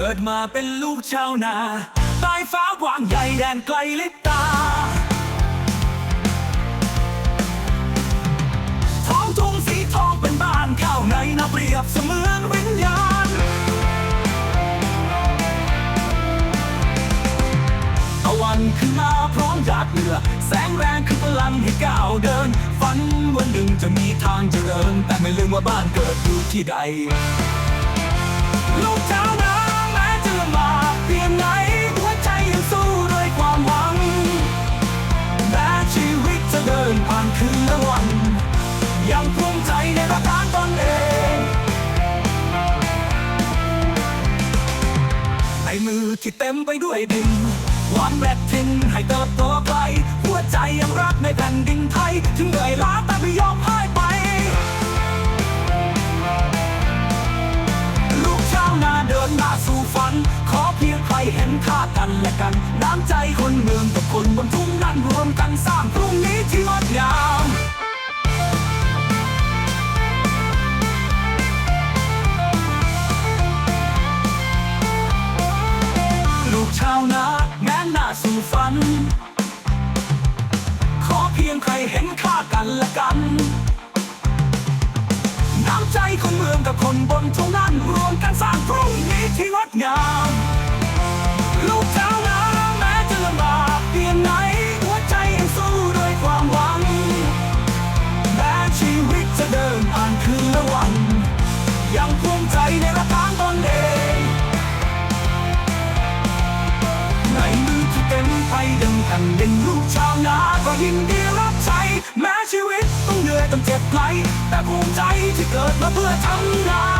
กิดมาเป็นลูกชาวนาใต้ฟ้ากว้างใหญ่แดนไกลลิบตา ท้องทุ่งสีทองเป็นบ้านข้าวในนาเปรียบเสมือนวิญญาณ ตะวันขึ้นมาพร้อมหยาดเหงื่อแสงแรงคือพลังให้ก้าวเดิน ฝันวันหนึ่งจะมีทางเจริญ แต่ไม่ลืมว่าบ้านเกิดอยู่ที่ใด ลูกชาว ในมือที่เต็มไปด้วยดินวานแบกทิ้งให้เติบโตไกลหัวใจยังรักในแผ่นดินไทย ถึงเหนื่อยล้าแต่ไม่ยอมพ่ายไป ลูกชาวนาเดินหน้าสู่ฝัน ขอเพียงใครเห็นค่ากันและกัน น้ำใจคนเมืองกับคนบนทุ่งนั้นรวมกันสร้างพรุ่งนี้ที่งดงาม กันและกัน น้ำใจคนเมืองกับคนบนทุ่งนั้นรวมกันสร้างพรุ่งนี้ที่งดงาม ลูกชาวนาแม้จะลำบากเพียงไหน หัวใจยังสู้ด้วยความหวัง แม้ชีวิตจะเดินผ่านคืนและวัน ยังภูมิใจในรักฐานตนเองในมือที่เป็นไฟดังแผ่นดินลูกชาวนาก็ยินดี ต้องเจ็บไหลแต่ภูมิใจที่เกิดมาเพื่อทำงาน